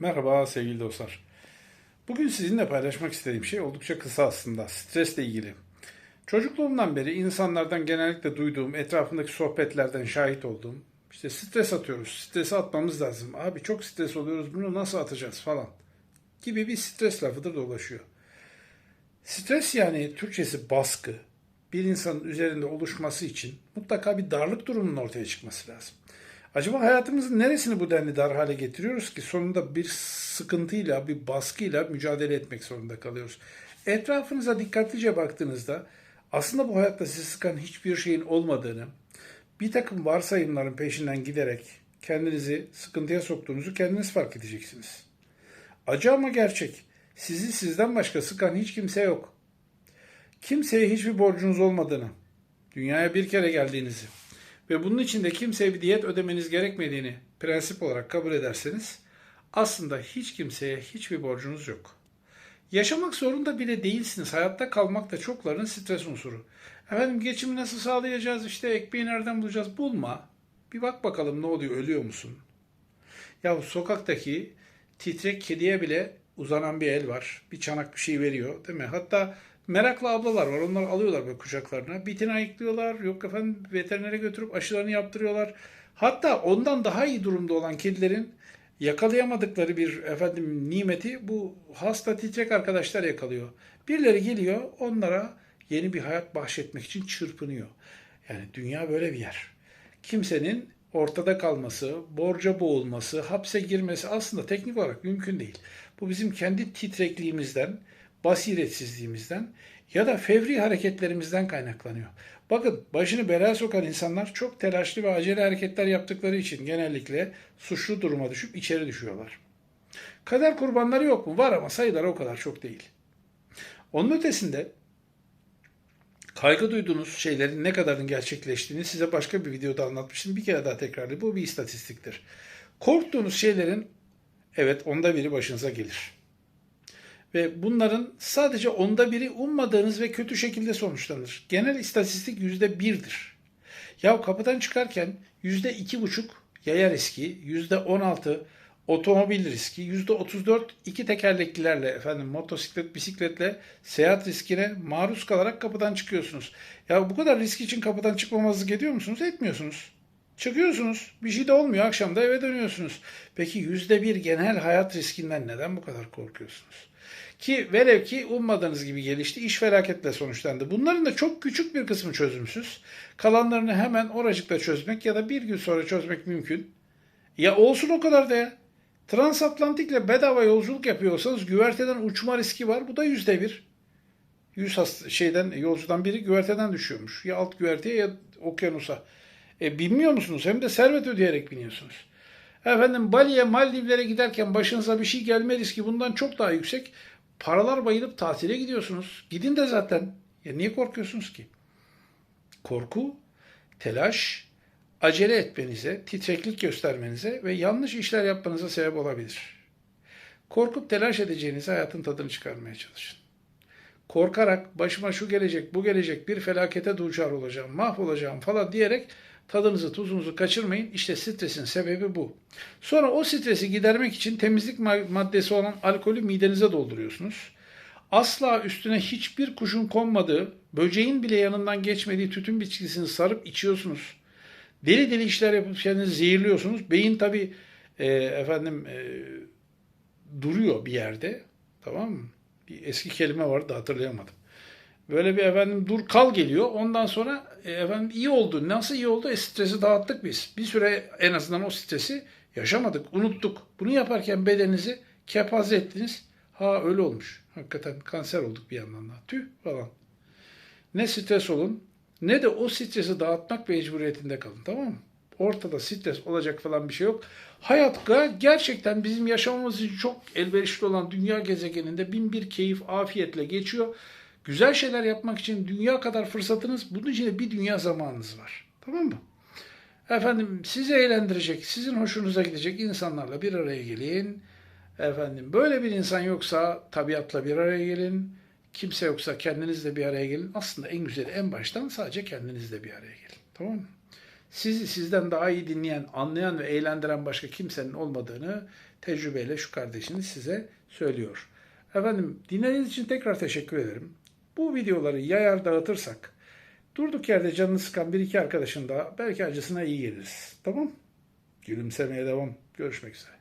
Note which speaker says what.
Speaker 1: Merhaba sevgili dostlar. Bugün sizinle paylaşmak istediğim şey oldukça kısa aslında. Stresle ilgili. Çocukluğumdan beri insanlardan genellikle duyduğum, etrafındaki sohbetlerden şahit olduğum, işte stres atıyoruz, stresi atmamız lazım. Abi çok stres oluyoruz, bunu nasıl atacağız falan gibi bir stres lafıdır dolaşıyor. Stres yani Türkçesi baskı. Bir insanın üzerinde oluşması için mutlaka bir darlık durumunun ortaya çıkması lazım. Acaba hayatımızın neresini bu denli dar hale getiriyoruz ki sonunda bir sıkıntıyla, bir baskıyla mücadele etmek zorunda kalıyoruz. Etrafınıza dikkatlice baktığınızda aslında bu hayatta sizi sıkan hiçbir şeyin olmadığını, bir takım varsayımların peşinden giderek kendinizi sıkıntıya soktuğunuzu kendiniz fark edeceksiniz. Acı ama gerçek. Sizi sizden başka sıkan hiç kimse yok. Kimseye hiçbir borcunuz olmadığını, dünyaya bir kere geldiğinizi ve bunun için de kimseye bir diyet ödemeniz gerekmediğini prensip olarak kabul ederseniz aslında hiç kimseye hiçbir borcunuz yok. Yaşamak zorunda bile değilsiniz. Hayatta kalmak da çokların stres unsuru. Efendim geçimi nasıl sağlayacağız işte ekmeği nereden bulacağız bulma. Bir bak bakalım ne oluyor ölüyor musun? Ya sokaktaki titrek kediye bile uzanan bir el var. Bir çanak bir şey veriyor değil mi? Hatta meraklı ablalar var. Onlar alıyorlar böyle kucaklarına. Bitini ayıklıyorlar. Yok efendim veterinere götürüp aşılarını yaptırıyorlar. Hatta ondan daha iyi durumda olan kedilerin yakalayamadıkları bir efendim nimeti bu hasta titrek arkadaşlar yakalıyor. Birileri geliyor onlara yeni bir hayat bahşetmek için çırpınıyor. Yani dünya böyle bir yer. Kimsenin ortada kalması, borca boğulması, hapse girmesi aslında teknik olarak mümkün değil. Bu bizim kendi titrekliğimizden, basiretsizliğimizden ya da fevri hareketlerimizden kaynaklanıyor. Bakın başını belaya sokan insanlar çok telaşlı ve acele hareketler yaptıkları için genellikle suçlu duruma düşüp içeri düşüyorlar. Kader kurbanları yok mu? Var ama sayıları o kadar çok değil. Onun ötesinde kaygı duyduğunuz şeylerin ne kadarın gerçekleştiğini size başka bir videoda anlatmıştım. Bir kere daha tekrarlayayım. Bu bir istatistiktir. Korktuğunuz şeylerin evet onda biri başınıza gelir. Ve bunların sadece onda biri ummadığınız ve kötü şekilde sonuçlanır. Genel istatistik yüzde birdir. Ya kapıdan çıkarken yüzde iki buçuk yaya riski, yüzde on altı otomobil riski, yüzde otuz dört iki tekerleklilerle efendim motosiklet, bisikletle seyahat riskine maruz kalarak kapıdan çıkıyorsunuz. Ya bu kadar risk için kapıdan çıkmamazlık ediyor musunuz? Etmiyorsunuz. Çıkıyorsunuz. Bir şey de olmuyor. Akşam da eve dönüyorsunuz. Peki yüzde bir genel hayat riskinden neden bu kadar korkuyorsunuz? Ki velev ki ummadığınız gibi gelişti. iş felaketle sonuçlandı. Bunların da çok küçük bir kısmı çözümsüz. Kalanlarını hemen oracıkta çözmek ya da bir gün sonra çözmek mümkün. Ya olsun o kadar da ya. Transatlantikle bedava yolculuk yapıyorsanız güverteden uçma riski var. Bu da yüzde bir. Yüz şeyden yolcudan biri güverteden düşüyormuş. Ya alt güverteye ya okyanusa. E bilmiyor musunuz? Hem de servet ödeyerek biniyorsunuz. Efendim Bali'ye, Maldivlere giderken başınıza bir şey gelme riski bundan çok daha yüksek. Paralar bayılıp tatile gidiyorsunuz. Gidin de zaten. Ya niye korkuyorsunuz ki? Korku, telaş, acele etmenize, titreklik göstermenize ve yanlış işler yapmanıza sebep olabilir. Korkup telaş edeceğiniz hayatın tadını çıkarmaya çalışın. Korkarak başıma şu gelecek, bu gelecek, bir felakete duçar olacağım, mahvolacağım falan diyerek tadınızı, tuzunuzu kaçırmayın. İşte stresin sebebi bu. Sonra o stresi gidermek için temizlik maddesi olan alkolü midenize dolduruyorsunuz. Asla üstüne hiçbir kuşun konmadığı, böceğin bile yanından geçmediği tütün bitkisini sarıp içiyorsunuz. Deli deli işler yapıp kendinizi zehirliyorsunuz. Beyin tabi e, efendim e, duruyor bir yerde. Tamam mı? Bir eski kelime vardı hatırlayamadım. Böyle bir efendim dur kal geliyor. Ondan sonra e, efendim iyi oldu. Nasıl iyi oldu? E, stresi dağıttık biz. Bir süre en azından o stresi yaşamadık, unuttuk. Bunu yaparken bedeninizi kepaze ettiniz. Ha öyle olmuş. Hakikaten kanser olduk bir yandan da. Tüh falan. Ne stres olun ne de o stresi dağıtmak mecburiyetinde kalın. Tamam mı? Ortada stres olacak falan bir şey yok. Hayat gerçekten bizim yaşamamız için çok elverişli olan dünya gezegeninde bin bir keyif, afiyetle geçiyor. Güzel şeyler yapmak için dünya kadar fırsatınız, bunun için de bir dünya zamanınız var. Tamam mı? Efendim sizi eğlendirecek, sizin hoşunuza gidecek insanlarla bir araya gelin. Efendim böyle bir insan yoksa tabiatla bir araya gelin. Kimse yoksa kendinizle bir araya gelin. Aslında en güzeli en baştan sadece kendinizle bir araya gelin. Tamam mı? Sizi sizden daha iyi dinleyen, anlayan ve eğlendiren başka kimsenin olmadığını tecrübeyle şu kardeşiniz size söylüyor. Efendim dinlediğiniz için tekrar teşekkür ederim. Bu videoları yayar dağıtırsak durduk yerde canını sıkan bir iki arkadaşın da belki acısına iyi geliriz. Tamam? Gülümsemeye devam. Görüşmek üzere.